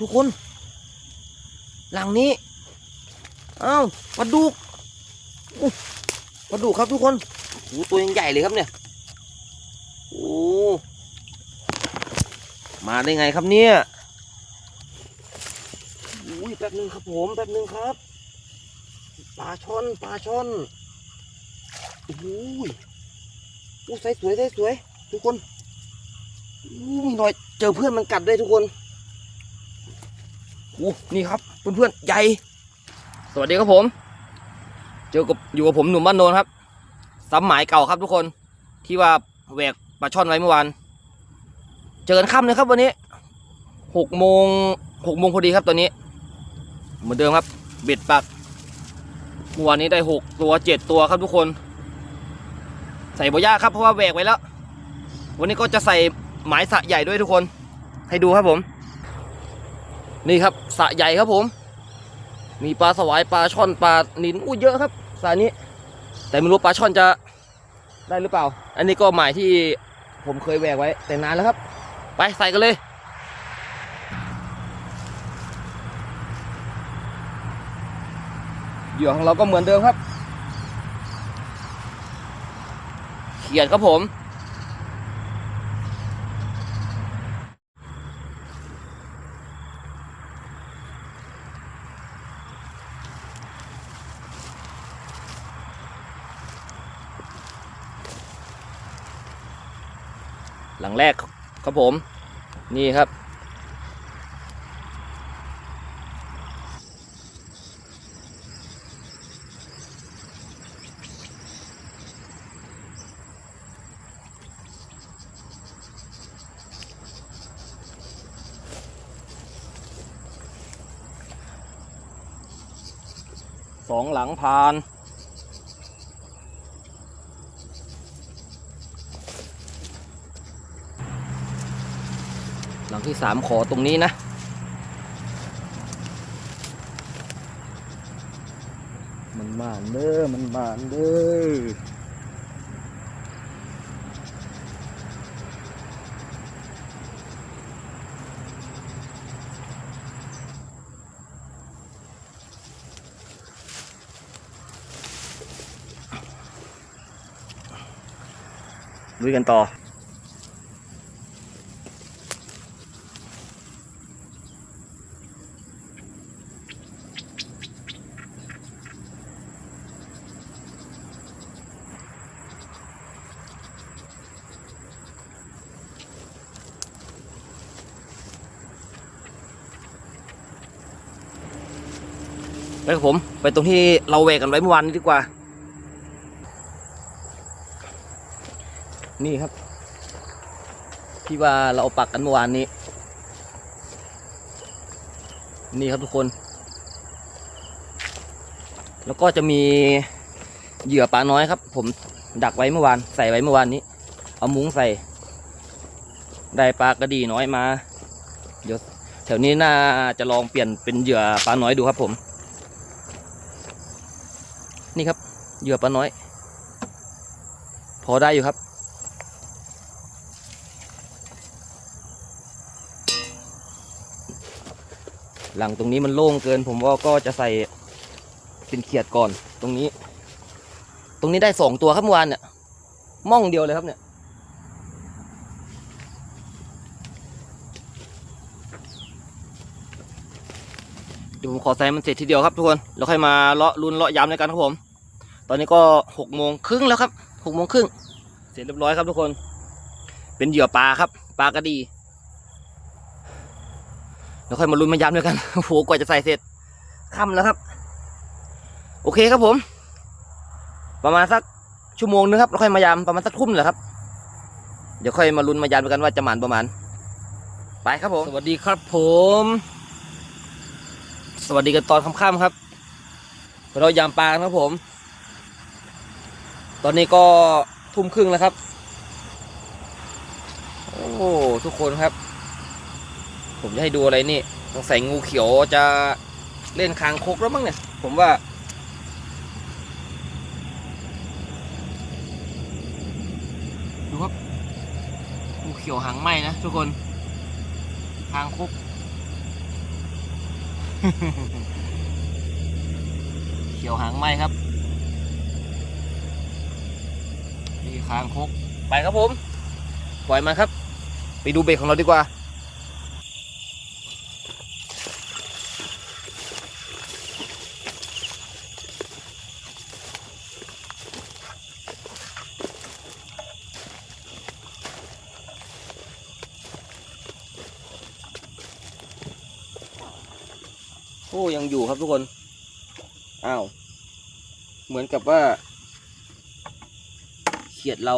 ทุกคน หลังนี้อ้าวปลาดุกปลาดุกครับทุกคนโอ้ตัวยังใหญ่เลยครับเนี่ยโอ้มาได้ไงครับเนี่ยอุ้ยแป๊บนึงครับผมแป๊บนึงครับปลาช่อนปลาช่อนโอ้ยโอ้ใสสวยใสสวย ทุกคนอู้มีหน่อยเจอเพื่อนมันกัดด้วยทุกคน อ้นี่ครับเพื่อนๆใหญ่ สวัสดีครับผม เจอกับอยู่กับผมหนุ่มบ้านโนนครับซ้ำหมายเก่าครับทุกคนที่ว่าแหวกปลาช่อนไว้เมื่อวาน เจอกันค่ำเลยครับวันนี้หกโมงหกโมงพอดีครับตอนนี้ เหมือนเดิมครับ เบ็ดปักเมื่อวานนี้ได้หกตัวเจ็ดตัวครับทุกคน ใส่บอยากครับเพราะว่าแหวกไว้แล้ว วันนี้ก็จะใส่หมายสระใหญ่ด้วยทุกคน ให้ดูครับผม นี่ครับสระใหญ่ครับผม มีปลาสวายปลาช่อนปลานินอู้เยอะครับสระนี้ แต่ไม่รู้ปลาช่อนจะได้หรือเปล่า อันนี้ก็หมายที่ผมเคยแหวกไว้แต่นานแล้วครับ ไปใส่กันเลยเหยื่อของเราก็เหมือนเดิมครับ เขียดครับผม งแรกครับผม นี่ครับ สองหลังผ่าน หลังที่สามขอตรงนี้นะ มันบานเด้อ มันบานเด้อลุยกันต่อ ไปครับผมไปตรงที่เราแวกกันไว้เมื่อวานนี้ดีกว่า นี่ครับ ที่ว่าเราเอาปักกันเมื่อวานนี้ นี่ครับทุกคน แล้วก็จะมีเหยื่อปลาน้อยครับ ผมดักไว้เมื่อวาน ใส่ไว้เมื่อวานนี้ เอามุ้งใส่ ได้ปลากระดีน้อยมา เดี๋ยวแถวนี้น่าจะลองเปลี่ยนเป็นเหยื่อปลาน้อยดูครับผม นี่ครับเหยื่อปลาน้อย พอได้อยู่ครับ หลังตรงนี้มันโล่งเกิน ผมว่าก็จะใส่เป็นเขียดก่อนตรงนี้ ตรงนี้ได้สองตัวครับเมื่อวานเนี่ยม่องเดียวเลยครับเนี่ย เดี๋ยวผม ขอใส่มันเสร็จทีเดียวครับทุกคนแล้วค่อยมาเลาะรุนเลาะย้ำในกันครับผม ตอนนี้ก็หกโมงครึ่งแล้วครับหกโมงครึ่งเสร็จเรียบร้อยครับทุกคน เป็นเหยื่อปลาครับปลากระดีเดี๋ยวค่อยมาลุ้นมาย้ำด้วยกันโอ้โหกว่าจะใส่เสร็จค่ำแล้วครับ โอเคครับผม ประมาณสักชั่วโมงนึงครับแล้วค่อยมายำประมาณสักทุ่มแหละครับเดี๋ยวค่อยมาลุ้นมาย้ำด้วยกันว่าจะหมานประมาณไปครับผม สวัสดีครับผม สวัสดีกันตอนค่ำๆครับ เรายามปลาครับผม ตอนนี้ก็ทุ่มครึ่งแล้วครับ โอ้ทุกคนครับ ผมจะให้ดูอะไรนี่ต้องใส่งูเขียวจะเล่นคางคกแล้วมั้งเนี่ย ผมว่า ดูครับ งูเขียวหางไหมนะทุกคน คางคก เขียวหางไหมครับ นี่คางคก ไปครับผม ปล่อยมาครับ ไปดูเบรกของเราดีกว่า โอ้ยังอยู่ครับ ทุกคน อ้าว เหมือนกับว่า เขียดเรา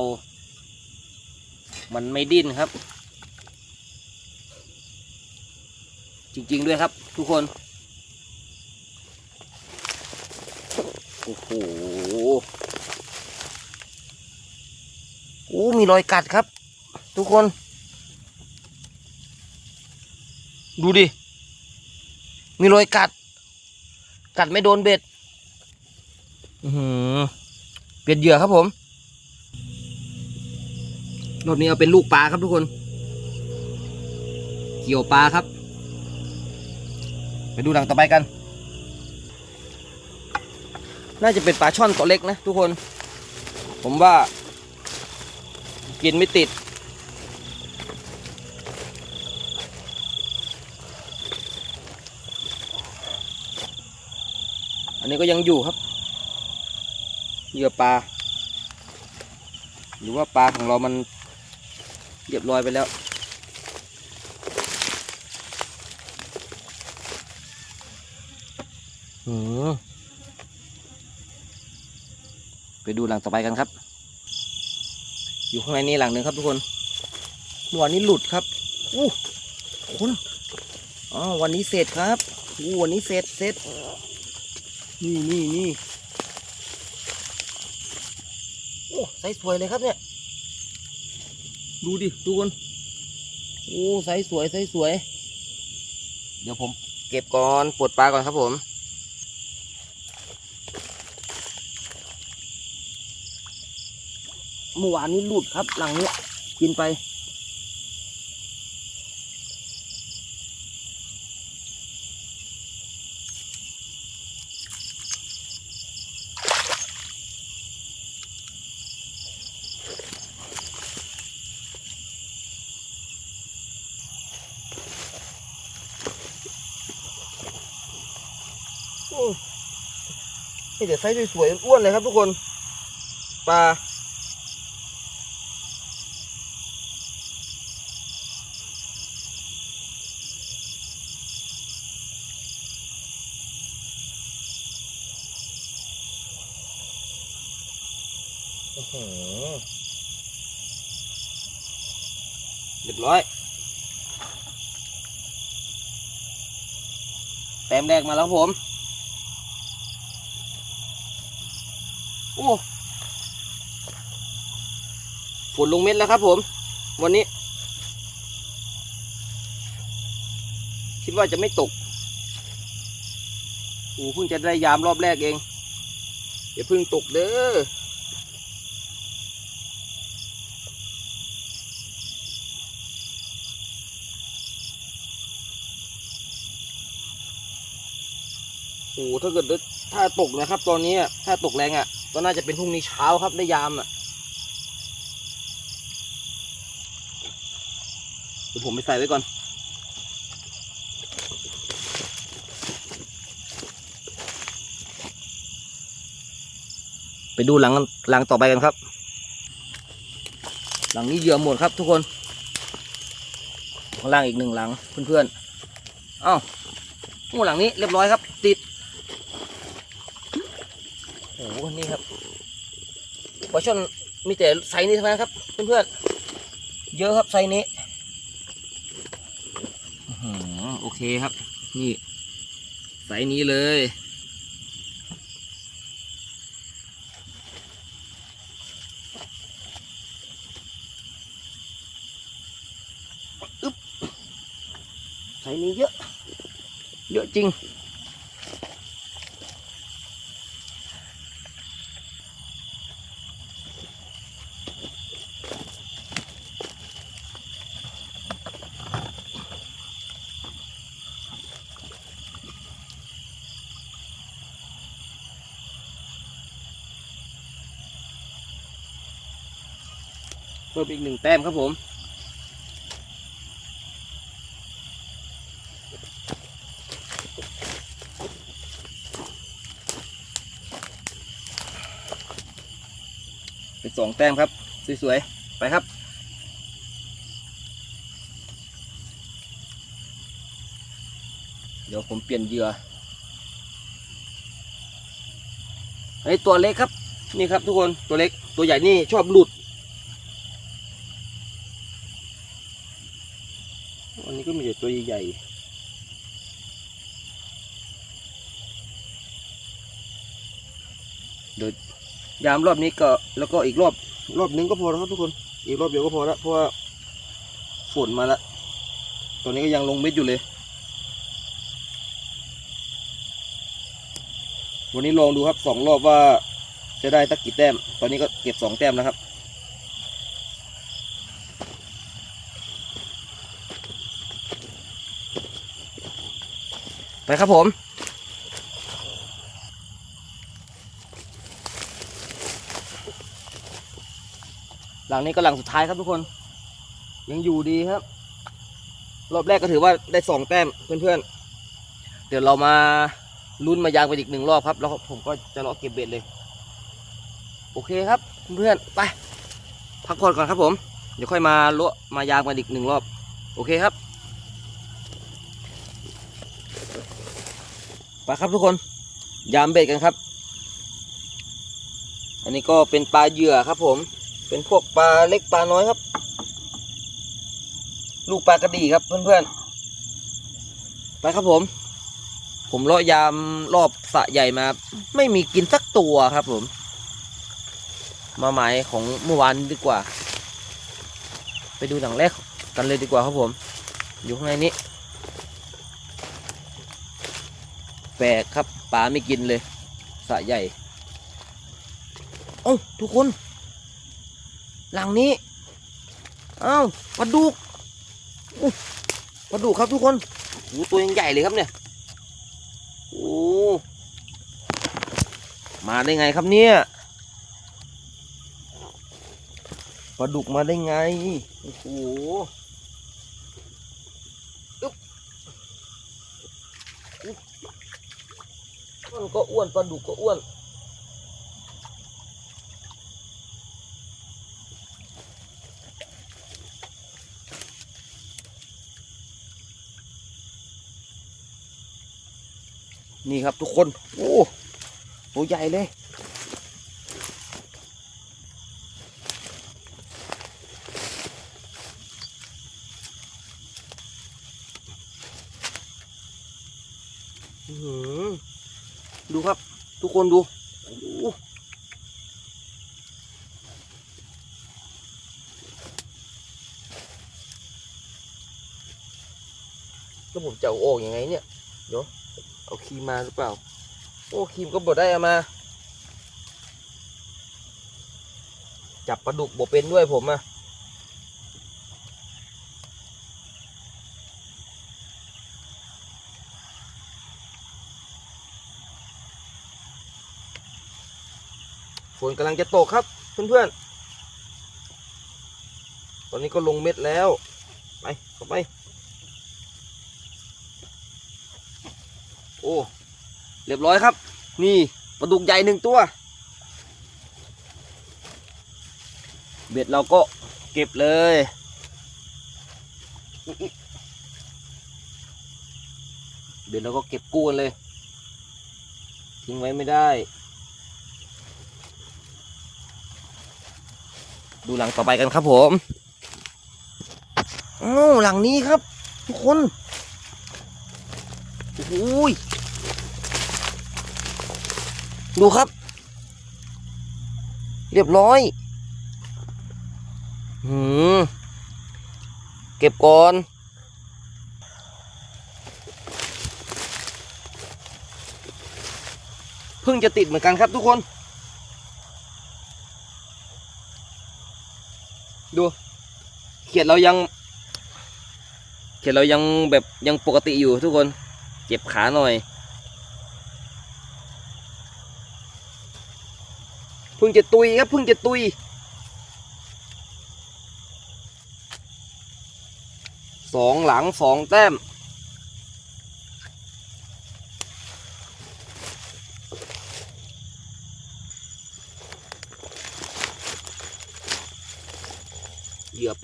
มันไม่ดิ้นครับ จริง ๆ ด้วยครับ ทุกคน โอ้โหโอ้มีรอยกัดครับ ทุกคน ดูดิ มีรอยกัด กัดไม่โดนเบ็ดเปลี่ยนเหยื่อครับผมรอบนี้เอาเป็นลูกปลาครับทุกคน เกี่ยวปลาครับ ไปดูหลังต่อไปกัน น่าจะเป็นปลาช่อนตัวเล็กนะทุกคน ผมว่า กินไม่ติด นี้ก็ยังอยู่ครับ เหยื่อปลา หรือว่าปลาของเรามันเรียบร้อยไปแล้ว ไปดูหลังต่อไปกันครับ อยู่ข้างในนี้หลังหนึ่งครับทุกคนวานนี้หลุดครับอู้คุณอ๋อวันนี้เสร็จครับอู้วันนี้เสร็จเสร็จ นี่นี่นี่โอ้ไซส์สวยเลยครับเนี่ย ดูดิทุกคนโอ้ไซส์สวยไซส์สวย เดี๋ยวผมเก็บก่อนปลดปลาก่อนครับผมเมื่อวานนี้หลุดครับหลังเนี้ยกินไป โอ้ี่เดี๋ยวไซส์สวยๆอ้วนเลยครับ ทุกคนปลาเรียบร้อย แต้มแรกมาแล้วผม โอ้ฝนลงเม็ดแล้วครับผม วันนี้ คิดว่าจะไม่ตกโอ้เพิ่งจะได้ยามรอบแรกเองอย่าเพิ่งตกเด้อโอ้ถ้าเกิดถ้าตกนะครับ ตอนนี้ถ้าตกแรงอะ ก็น่าจะเป็นพรุ่งนี้เช้าครับได้ยามอะเดี๋ยวผมไปใส่ไว้ก่อนไปดูหลังหลังต่อไปกันครับ หลังนี้เหยื่อหมดครับทุกคน ข้างล่างอีกหนึ่งหลังเพื่อนๆอ้าวโอ้หลังนี้เรียบร้อยครับ ติด โอ้โห นี่ครับปลาช่อนมีแต่ไซส์นี้ทั้งนั้นครับเพื่อนๆเยอะครับไซส์นี้โอเคครับ นี่ ไซส์นี้เลยอึ๊บไซส์นี้เยอะ เยอะจริง เพิ่มอีกหนึ่งแต้มครับผม เป็นสองแต้มครับ สวยๆ ไปครับเดี๋ยวผมเปลี่ยนเหยื่อไอ้ตัวเล็กครับ นี่ครับทุกคนตัวเล็กตัวใหญ่นี่ชอบหลุด อันนี้ก็มีแตัวใหญ่เดี๋ยวยามรอบนี้ก็แล้วก็อีกรอบรอบนึงก็พอแล้วครับทุกคน อีกรอบเดียวก็พอแล้วเพราะว่าฝนมาแล้วตอนนี้ก็ยังลงเม็ดอยู่เลย วันนี้ลองดูครับสองรอบว่าจะได้สักกี่แต้ม ตอนนี้ก็เก็บสองแต้มนะครับ ไปครับผม หลังนี้ก็หลังสุดท้ายครับทุกคน ยังอยู่ดีครับ รอบแรกก็ถือว่าได้สองแต้มเพื่อนๆ เดี๋ยวเรามาลุ้นมายางไปอีกหนึ่งรอบครับ แล้วผมก็จะเลาะเก็บเบ็ดเลย โอเคครับเพื่อนๆไปพักผ่อนก่อนครับผม เดี๋ยวค่อยมาเลาะมายางไปอีกหนึ่งรอบ โอเคครับ ไป ครับทุกคนยามเบ็ดกันครับ อันนี้ก็เป็นปลาเหยื่อครับ ผม เป็นพวกปลาเล็กปลาน้อยครับ ลูกปลากระดีครับเพื่อนๆไปครับผม ผมเลาะยามรอบสะใหญ่มา ไม่มีกินสักตัวครับ ผม มาหมายของเมื่อวานดีกว่า ไปดูหลังแรกกันเลยดีกว่าครับผม อยู่ข้างในนี้ แปลกครับปลาไม่กินเลยสระใหญ่โอ้าทุกคน หลังนี้อ้าวปลาดุกอู้ปลาดุกครับทุกคนโอ้ตัวยังใหญ่เลยครับเนี่ยโอ้มาได้ไงครับเนี่ยปลาดุกมาได้ไงโอ้โห อึ๊บอึ๊บมันก็อ้วนปลาดุกก็อ้วน นี่ครับทุกคน โอ้ตัวใหญ่เลยอือ ดูครับ ทุกคนดูแล้วผมจะเอาออกยังไงเนี่ย เดี๋ยวเอาครีมมาหรือเปล่า โอ้ครีมก็บดได้เอามา จับปลาดุกบดเป็นด้วยผมอะ นกำลังจะตกครับ เพื่อนๆ ตอนนี้ก็ลงเม็ดแล้ว ไปเข้าไป โอ้ เรียบร้อยครับ นี่ปลาดุกใหญ่หนึ่งตัว เบ็ดเราก็เก็บเลยเบ็ดเราก็เก็บกู้กันเลย ทิ้งไว้ไม่ได้ ดูหลังต่อไปกันครับผมอ้าวหลังนี้ครับ ทุกคนโอ้ยดูครับ เรียบร้อยหืมเก็บก่อนเพิ่งจะติดเหมือนกันครับทุกคน ดูเขียดเรายัง เขียดเรายังแบบยังปกติอยู่ทุกคนเจ็บขาหน่อยเพิ่งจะตุยครับเพิ่งจะตุยสองหลังสองแต้ม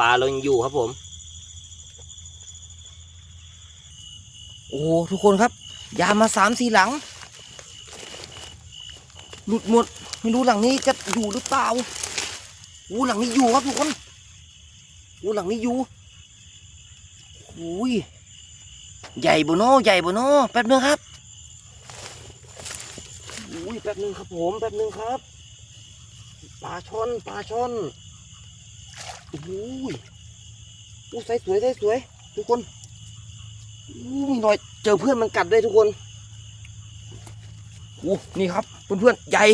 ปลาเรายังอยู่ครับผม โอ้โหทุกคนครับ ยามาสามสี่หลัง หลุดหมด ไม่รู้หลังนี้จะอยู่หรือเปล่าโอ้หลังนี้อยู่ครับทุกคนโอ้หลังนี้อยู่โอ้ยใหญ่บโนใหญ่บโนแป๊บนึงครับโอ้ยแป๊บนึงครับผม แป๊บนึงครับปลาชนปลาชน โอ้ยโอ้ใสสวยใสสวย ทุกคนโอ้มีหน่อย เจอเพื่อนมันกัดด้วยทุกคนโอ้นี่ครับเพื่อนๆใหญ่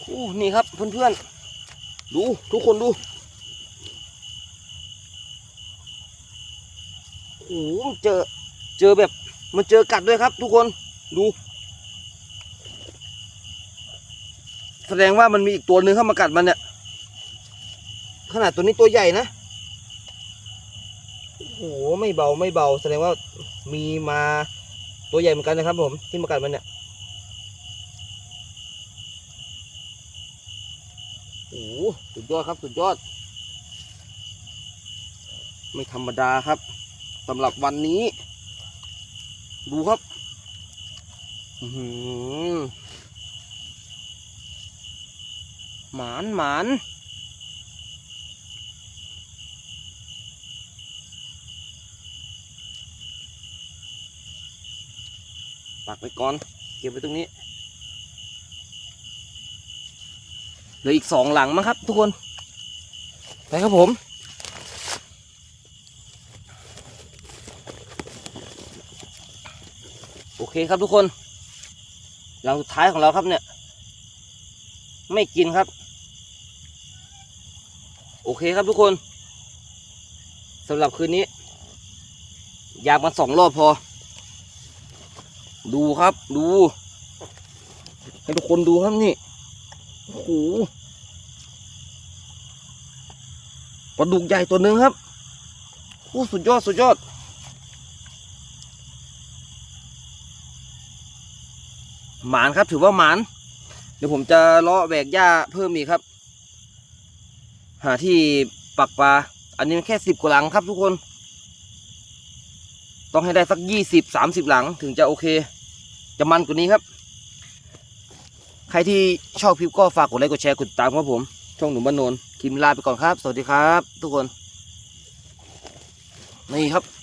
โอ้นี่ครับเพื่อนๆดูทุกคนดูโอ้เจอเจอแบบ มันเจอกัดด้วยครับ ทุกคนดู แสดงว่ามันมีอีกตัวหนึ่งเข้ามากัดมันเนี่ยขนาดตัวนี้ตัวใหญ่นะโอ้โหไม่เบาไม่เบา แสดงว่ามีมาตัวใหญ่เหมือนกันนะครับ ผมที่มากัดมันเนี่ยโอ้โหสุดยอดครับสุดยอด ไม่ธรรมดาครับสำหรับวันนี้ ดูครับหือหมานหมานปักไว้ก่อน เก็บไว้ตรงนี้เหลืออีกสองหลังมั้งครับ ทุกคน ไปครับผม โอ เคครับทุกคนหลังสุดท้ายของเราครับเนี่ย ไม่กินครับ โอเคครับทุกคนสำหรับคืนนี้ อยากมาสองรอบพอ ดูครับดู ให้ทุกคนดูครับนี่โอ้โหปลาดุกใหญ่ตัวหนึ่งครับโอ้สุดยอดสุดยอด หมานครับ ถือว่าหมาน เดี๋ยวผมจะเลาะแบกหญ้าเพิ่มอีกครับ หาที่ปักปลา อันนี้มันแค่สิบกว่าหลังครับทุกคน ต้องให้ได้สักยี่สิบสามสิบหลังถึงจะโอเค จะมันกว่านี้ครับ ใครที่ชอบคลิปก็ฝากกดไลค์กดแชร์กดติดตามครับผม ช่องหนุ่มบ้านโนนคลิมลาไปก่อนครับ สวัสดีครับ ทุกคน นี่ครับ